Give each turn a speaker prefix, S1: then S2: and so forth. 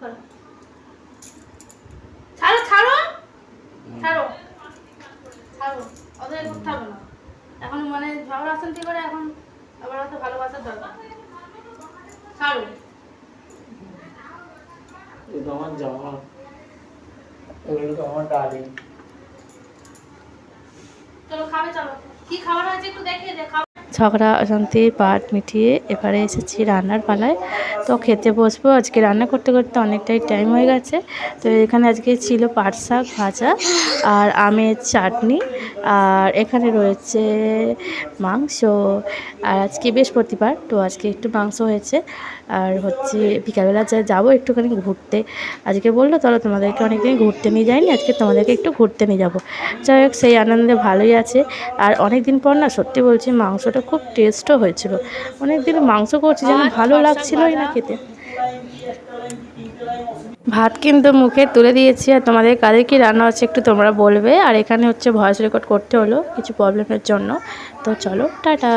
S1: করো। ছাড়ো ছাড়ো। ছাড়ো। ছাড়ো। ওদের করতে হবে না। এখন মানে ঝগড়া অশান্তি করে এখন আবার হয়তো ভালোবাসার দরকার। ছাড়ো।
S2: এ আমার জামা। এগুলো তো আমার ডালিং
S1: চলো খাবে চলো। কি খাবার হয়েছে একটু দেখিয়ে দে। খাবার
S3: ঝগড়া অশান্তির পাট মিটিয়ে এবারে এসেছি রান্নার পালায়। তো খেতে বসবো। আজকে রান্না করতে করতে অনেকটাই টাইম হয়ে গেছে। তো এখানে আজকে ছিল পাট শাক ভাজা আর আমের চাটনি আর এখানে রয়েছে মাংস। আর আজকে বৃহস্পতিবার, তো আজকে একটু মাংস হয়েছে। আর হচ্ছে বিকালবেলা যা যাব একটুখানি ঘুরতে। আজকে বলল চলো তোমাদেরকে অনেকদিন ঘুরতে নিয়ে যাইনি। আজকে তোমাদেরকে একটু ঘুরতে নিয়ে যাব। যাই হোক, সেই আনন্দে ভালোই আছে। আর অনেক দিন পর না, সত্যি বলছি, মাংসটা খুব টেস্টও হয়েছিল। অনেক দিন মাংস করছি যেন ভালো লাগছিলই না খেতে। ভাত কিন্তু মুখে তুলে দিয়েছি আর তোমাদের কাদের কি রান্না হচ্ছে একটু তোমরা বলবে। আর এখানে হচ্ছে ভয়েস রেকর্ড করতে হলো কিছু প্রবলেমের জন্য। তো চলো টাটা।